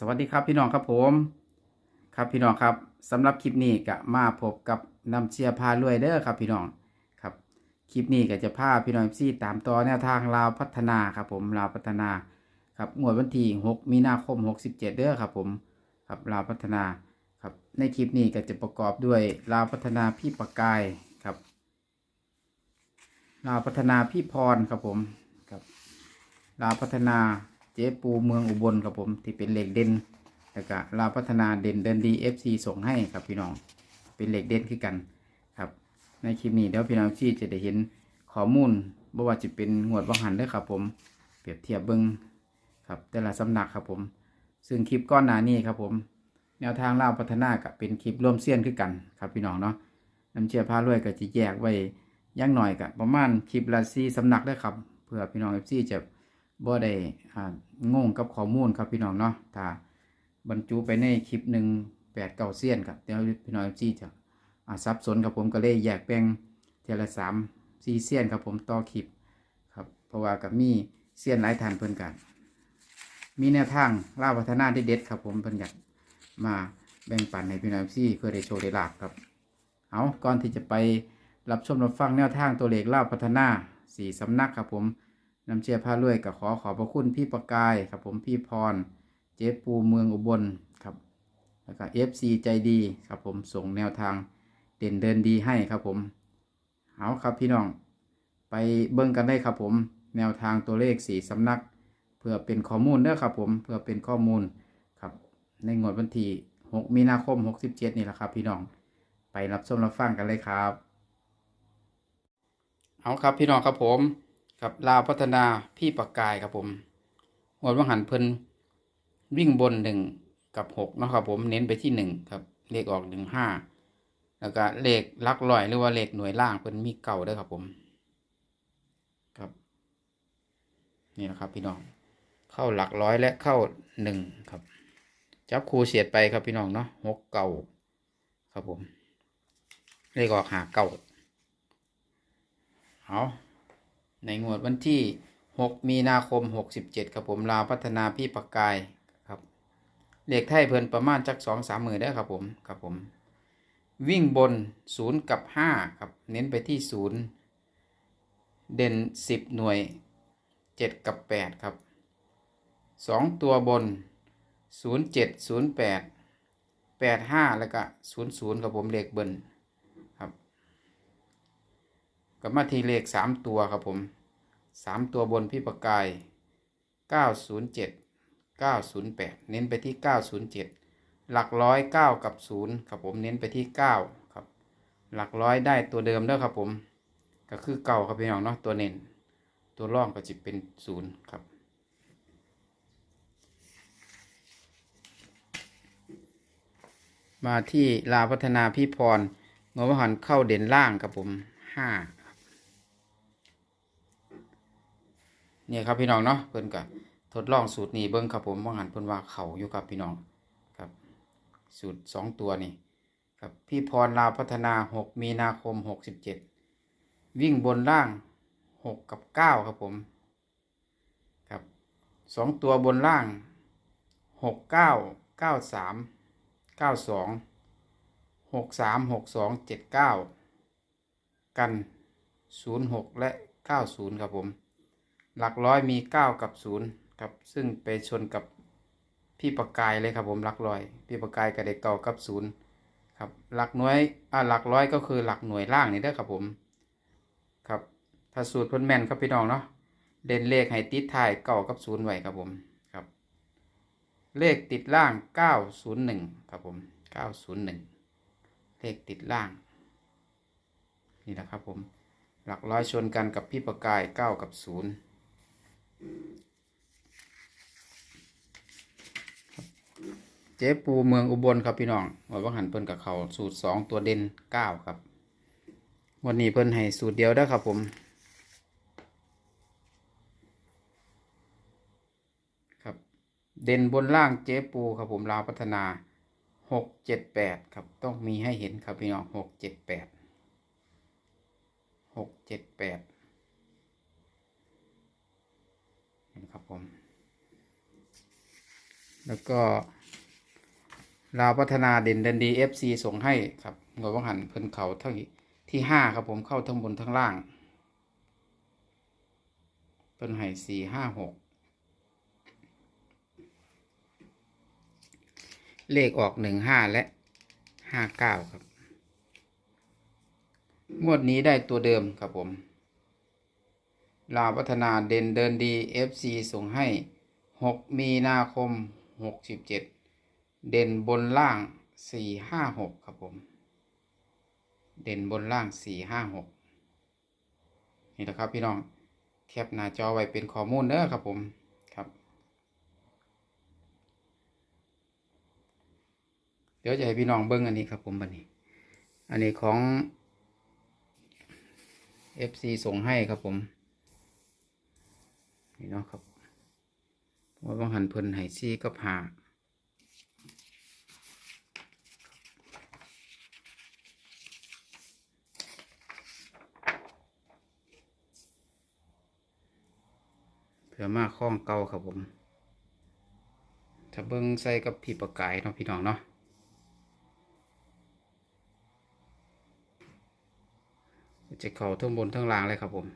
สวัสดีครับพี่น้องครับผม ครับพี่น้องครับสำหรับคลิปนี้ก็มาพบกับน้ำเชียร์พารวยเด้อครับพี่น้องครับคลิปนี้ก็จะพาพี่น้องซี่ตามต่อแนวทางลาวพัฒนาครับผมลาวพัฒนาครับงวดวันที่6มีนาคม 67 เด้อครับผมครับลาวพัฒนาครับในคลิปนี้ก็จะประกอบด้วยลาวพัฒนาพี่ประกายครับลาวพัฒนาพี่พรครับผมครับลาวพัฒนา จ๊ปูเมืองอุบลครับผมที่เป็นเหล็กเด่นแล้วก็ลาพัฒนาเด่นเดินดีเอฟซีส่งให้ครับพี่น้องเป็นเหล็กเด่นคือกันครับในคลิปนี้เดี๋ยวพี่น้องที่จะได้เห็นข้อมูลบ่ว่าจะเป็นงวดวังหันด้อครับผมเปรียบเทียบเบิ้งครับแต่ละสำนักครับผม ซึ่งคลิปก้อนหน้านี้ครับผม แนวทางลาวพัฒนากับเป็นคลิปร่วมเสี้ยนคือกันครับพี่น้องเนาะน้ำเชื่อพารวยก็จะแยกไว้อยังหน่อยกับประมาณคลิปละซีสำนักด้อครับเพื่อพี่น้องเอฟซีจะ บ่ได้งงกับข้อมูลครับพี่น้องเนาะถ้าบรรจุไปในคลิปหนึ่งแปดเก้าเสี้ยนครับเดี๋ยวพี่น้องจีจะอ่าสับสนครับผมก็เลยแยกแบ่งเทละสามสี่เสี้ยนครับผมต่อคลิปครับเพราะว่ากับมีเสี้ยนหลายทานเพิ่อนกัน มีแนวทางล่าพัฒนาที่เด็ดครับผมเพิ่นอยากมาแบ่งปันให้พี่น้องซีเพื่อได้โชว์ได้ลาบครับ เอาก่อนที่จะไปรับชมรับฟังแนวทางตัวเลขล่าพัฒนาสี่สำนักครับผม น้ำเชียร์พารวยก็ขอขอบพระคุณพี่ประกายครับผมพี่พร เจ๊ปูเมืองอุบลครับ แล้วก็ FC ใจดีครับผมส่งแนวทางเด่นเดินดีให้ครับผม เอาครับพี่น้อง ไปเบิ่งกันได้ครับผม แนวทางตัวเลขสีสำนัก เพื่อเป็นข้อมูลเด้อครับผมเพื่อเป็นข้อมูลครับ ในงวดวันที่6มีนาคม 67 นี่แหละครับ พี่น้องไปรับชมรับฟังกันเลยครับ เอาครับพี่น้องครับผม ครับลาวพัฒนาพี่ปากกายครับผมหวดวังหันเพิ่นวิ่งบนหนึ่งกับหกนะครับผมเน้นไปที่หนึ่งครับ เลขออกหนึ่งห้าแล้วก็เลขลักร้อยหรือว่าเลขหน่วยล่างเพิ่นมีเก่าด้วยครับผมครับนี่นะครับพี่น้อง เข้าหลักร้อยและเข้าหนึ่งครับ จับคูเสียดไปครับพี่น้องเนาะหกเก่าครับผมเลขออกหาเก่าเอา ในงวดวันที่ 6 มีนาคม 67 ครับผมลาวพัฒนาพี่ปากกายครับเลขไทยเพิ่นประมาณจักสองสามหมื่นได้ครับผมครับผม วิ่งบน 0 กับ 5 ครับ เน้นไปที่ 0 เด่น 10 หน่วย 7 กับ 8 ครับ 2 ตัวบน 0 7 0 8 8 5 แล้วก็0 0 ครับผมเลขเบิ้ล กับมาทีเลขสามตัวครับผมสามตัวบนพี่ประกายเก้าศูนย์เจ็ดเก้าศูนย์แปดเน้นไปที่เก้าศูนย์เจ็ดหลักร้อยเก้ากับศูนย์ครับผมเน้นไปที่เก้าครับ หลักร้อยได้ตัวเดิมเด้อครับผม ก็คือเก้าครับพี่น้องเนาะตัวเน้นตัวร่องก็จะเป็นศูนย์ครับมาที่ลาพัฒนาพี่พรงบหันเข้าเด่นล่างครับผมห้า เนี่ยครับพี่น้องเนาะเพิ่นก็ทดลองสูตรนี้เบิ่งครับผมว่าหันเพิ่นว่าเขาอยู่ครับพี่น้องครับ สูตรสองตัวนี่ครับพี่พรลาวพัฒนาหกมีนาคมหกสิบเจ็ดวิ่งบนล่างหกกับเก้าครับผมครับสองตัวบนล่างหกเก้าเก้าสามเก้าสองหกสามหกสองเจ็ดเก้ากันศูนย์หกและเก้าศูนย์ครับผม หลักร้อยมีเก้ากับศูนย์ครับ ซึ่งไปชนกับพี่ประกายเลยครับผมหลักร้อย พี่ประกายกับเด็กเก่ากับศูนย์ครับหลักหน่วยอ่าหลักร้อยก็คือหลักหน่วยล่างนี่เด้อครับผมครับถ้าสูตรพิ่นแม่นครับพี่น้องเนาะเด่นเลขให้ติดท้ายเก้ากับศูนย์ไว้ครับผมครับ เลขติดล่างเก้าศูนย์หนึ่งครับผมเก้าศูนย์หนึ่งเลขติดล่าง นี่นะครับผมหลักร้อยชนกันกับพี่ประกายเก้ากับศูนย์ เจ๊ปูเมืองอุบลครับพี่น้องว่าว่าหันเพิ่นกับเขาสูตรสองตัวเด่นเก้าครับ วันนี้เพิ่นให้สูตรเดียวได้ครับผมครับ เด่นบนล่างเจ๊ปูครับผมลาวพัฒนาหกเจ็ดแปดครับต้องมีให้เห็นครับพี่น้องหกเจ็ดแปดหกเจ็ดแปด นี่ครับผม แล้วก็ลาวพัฒนาเด่นเด่นดีเอฟซีส่งให้ครับงวดวังหันเพิ่นเขาทั้งที่ห้าครับผมเข้าทั้งบนทั้งล่าง เพิ่นให้สี่ห้าหกเลขออกหนึ่งห้าและห้าเก้าครับ งวดนี้ได้ตัวเดิมครับผม ลาวพัฒนาเด่นเดินดี FC ส่งให้ 6 มีนาคม 67 เด่นบนล่าง 456 ครับผม เด่นบนล่าง 456 นี่แหละครับพี่น้อง แคปหน้าจอไว้เป็นข้อมูลเด้อครับผมครับ เดี๋ยวจะให้พี่น้องเบิ้งอันนี้ครับผมบันนี้ อันนี้ของ FC ส่งให้ครับผม นี่เนาะครับว่าบางหันเพิ่นให้ซี่กับหาเพื่อมาคล้องเก่าครับผม ถ้าเบิ้งใส่กับผีปากกายเนาะพี่น้องเนาะจะเข่าทั้งบนทั้งล่างเลยครับผม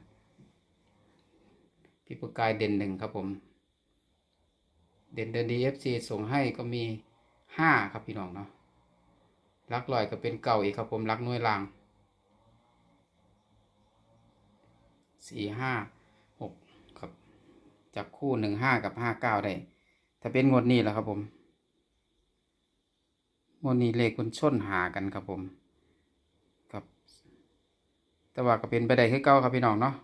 พี่ประกายเด่นหนึ่งครับผม เด่นเดินดีเอฟซีส่งให้ก็มีห้าครับพี่น้องเนาะลักลอยก็เป็นเก่าอีกครับผมลักน้อยล่างสี่ห้าหกครับจับคู่หนึ่งห้ากับห้าเก้าได้ถ้าเป็นงวดนี้แหละครับผมงวดนี้เลขคนชนหากันครับผม ครับ แต่ว่าก็เป็นไปได้คือเก่าครับพี่น้องเนาะ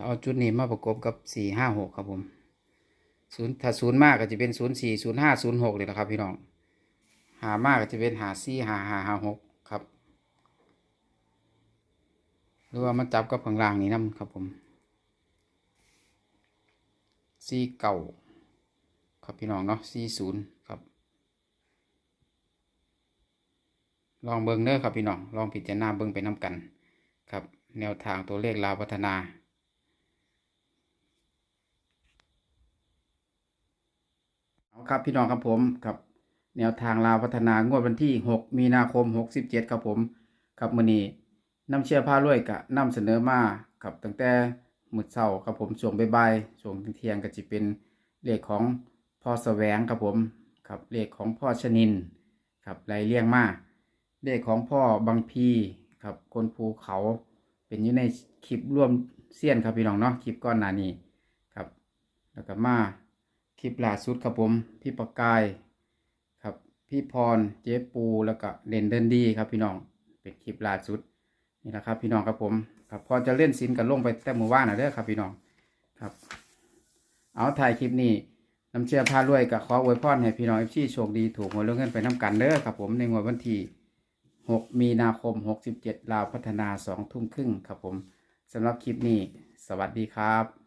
ถ้าเอาจุดนี้มาประกบกับสี่ห้าหกครับผมศูนย์ถ้าศูนย์มากก็จะเป็นศูนย์สี่ศูนย์ห้าศูนย์หกเลยนะครับ พี่น้อง หามากก็จะเป็นหาสี่หาหาหาหกครับ หรือว่ามันจับกับข้างล่างนี้นํครับผมสี่เก่าครับพี่น้องเนาะสี่ศูนย์ครับ ลองเบิ้งเด้อครับพี่น้อง ลองพิจารณาเบิ้งไปน้กัน ครับ แนวทางตัวเลขลาวพัฒนา เอา ครับพี่น้องครับผมกับแนวทางลาวพัฒนางวดวันที่ 6 มีนาคม 67ครับผมครับมือนี้น้ำเชื่อผ้ารวยกะนำเสนอมาครับตั้งแต่มื้อเช้าครับผมช่วงบ่ายๆช่วงเที่ยงก็จะเป็นเลขของพ่อแสวงครับผมครับเลขของพ่อชนินครับไล่เลี่ยงมาเลขของพ่อบางพีครับคนภูเขาเป็นอยู่ในคลิปร่วมเสี้ยนครับพี่น้องเนาะคลิปก้อนหน้านี้ครับแล้วก็มา คลิปล่าสุดครับผม พี่ประกายครับ พี่พรเจ๊ปูแล้วก็เด่นเดินดีครับพี่น้องเป็นคลิปล่าสุดนี่แหละครับ พี่น้องครับผมครับพอจะเล่นซินกันลงไปแต่มือว่านนะเด้อครับพี่น้องครับ เอาถ่ายคลิปนี้น้ำเชื่อพารวยกับขออวยพรให้พี่น้องเอฟซีโชคดีถูกหวยเรื่องเงินไปน้ำกันเด้อครับผมในงวดวันที่6 มีนาคม 67 ลาวพัฒนา 2 ทุ่มครึ่งครับผมสำหรับคลิปนี้ สวัสดีครับ